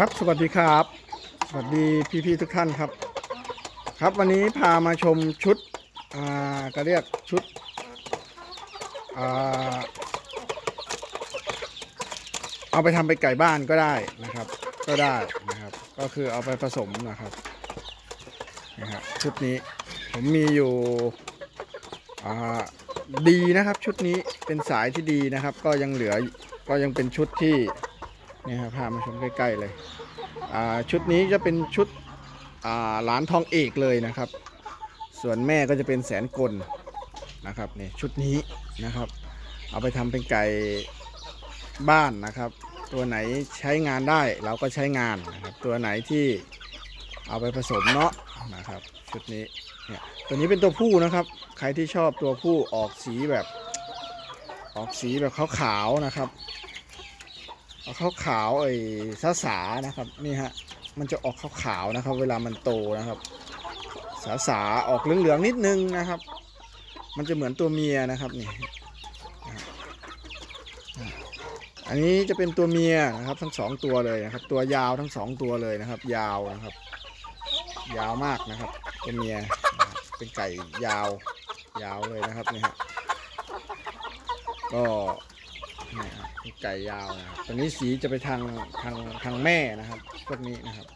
ครับสวัสดีครับ สวัสดีพี่ๆทุกท่านครับ ครับวันนี้พามาชมชุดอ่าก็เรียกชุดอ่าเอาไปทำเป็นไก่บ้านก็ได้นะครับ ก็ได้นะครับ ก็คือเอาไปผสมนะครับนะครับชุดนี้ผมมีอยู่อ่าดีนะครับชุดนี้เป็นสายที่ดีนะครับ ก็ยังเหลือก็ยังเป็นชุดที่ นี่ครับพามาชมใกล้ๆเลยชุดนี้จะเป็นชุดหลานทองเอกเลยนะครับ ส่วนแม่ก็จะเป็นแสนกลนะครับนี่ชุดนี้นะครับ เอาไปทำเป็นไก่บ้านนะครับ ตัวไหนใช้งานได้เราก็ใช้งานนะครับตัวไหนที่เอาไปผสมเนาะนะครับ ชุดนี้เนี่ยตัวนี้เป็นตัวผู้นะครับ ใครที่ชอบตัวผู้ออกสีแบบ ออกสีแบบขาวๆนะครับ ขาวขาวไอ้สาสานะครับนี่ฮะมันจะออกขาวขาวๆนะครับ เวลามันโตนะครับ สาสาออกเหลืองๆนิดนึงนะครับ มันจะเหมือนตัวเมียนะครับนี่อันนี้จะเป็นตัวเมียนะครับทั้งสองตัวเลยนะครับ ตัวยาวทั้งสองตัวเลยนะครับ ยาวนะครับ ยาวมากนะครับตัวเมียเป็นไก่ยาวยาวเลยนะครับนี่ฮะก็ นี่ครับไก่ยาวนะครับตัวนี้สีจะไปทางทางทางแม่นะครับพวกนี้นะครับ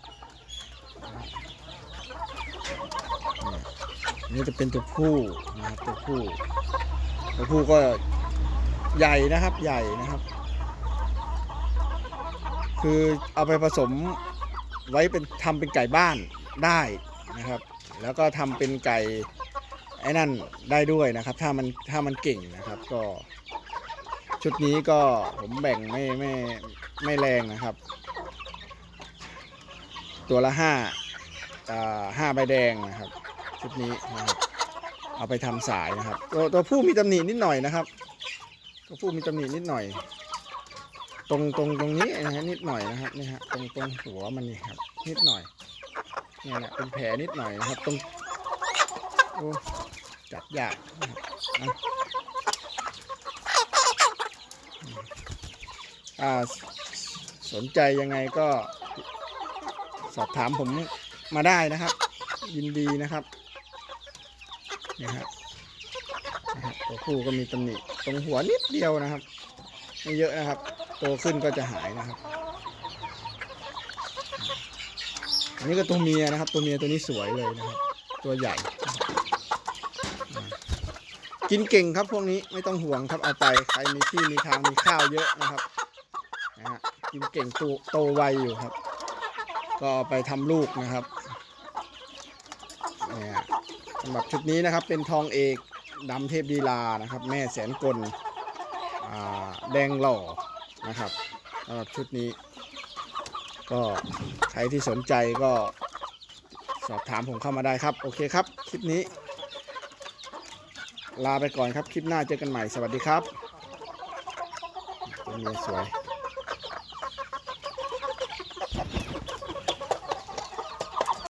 นี่นี่จะเป็นตัวผู้นะครับตัวผู้ตัวผู้ก็ใหญ่นะครับใหญ่นะครับ คือเอาไปผสมไว้เป็นทำเป็นไก่บ้านได้นะครับ แล้วก็ทำเป็นไก่ไอ้นั่นได้ด้วยนะครับ ถ้ามันถ้ามันเก่งนะครับก็ ชุดนี้ก็ผมแบ่งไม่ไม่ไม่แรงนะครับ ตัวละห้าอ่าห้าใบแดงนะครับชุดนี้นะครับ เอาไปทำสายนะครับ ตัวตัวผู้มีตำหนินิดหน่อยนะครับ ตัวผู้มีตำหนินิดหน่อย ตรงตรงตรงนี้นะฮะนิดหน่อยนะครับนี่ฮะตรงตรงหัวมันนี่ครับ นิดหน่อยเนี่ยแหละเป็นแผลนิดหน่อยนะครับ ตรงโอ้จับยากนะครับอะ อ่า สนใจยังไงก็ สอบถามผมมาได้นะครับ ยินดีนะครับนี่ฮะนะฮะตัวผู้ก็มีตำหนิตรงหัวนิดเดียวนะครับไม่เยอะนะครับโตขึ้นก็จะหายนะครับ อันนี้ก็ตัวเมียนะครับ ตัวเมียตัวนี้สวยเลยนะครับ ตัวใหญ่ กินเก่งครับพวกนี้ไม่ต้องห่วงครับเอาไปใครมีที่มีทางมีข้าวเยอะนะครับ กินเก่งโตโตไวอยู่ครับ ก็ไปทำลูกนะครับเนี่ยสำหรับชุดนี้นะครับเป็นทองเอกดำเทพดีลานะครับ แม่แสนกลอ่าแดงหล่อนะครับสำหรับชุดนี้ ก็ใครที่สนใจก็สอบถามผมเข้ามาได้ครับ โอเคครับ คลิปนี้ ลาไปก่อนครับ คลิปหน้าเจอกันใหม่ สวัสดีครับตัวเมียสวย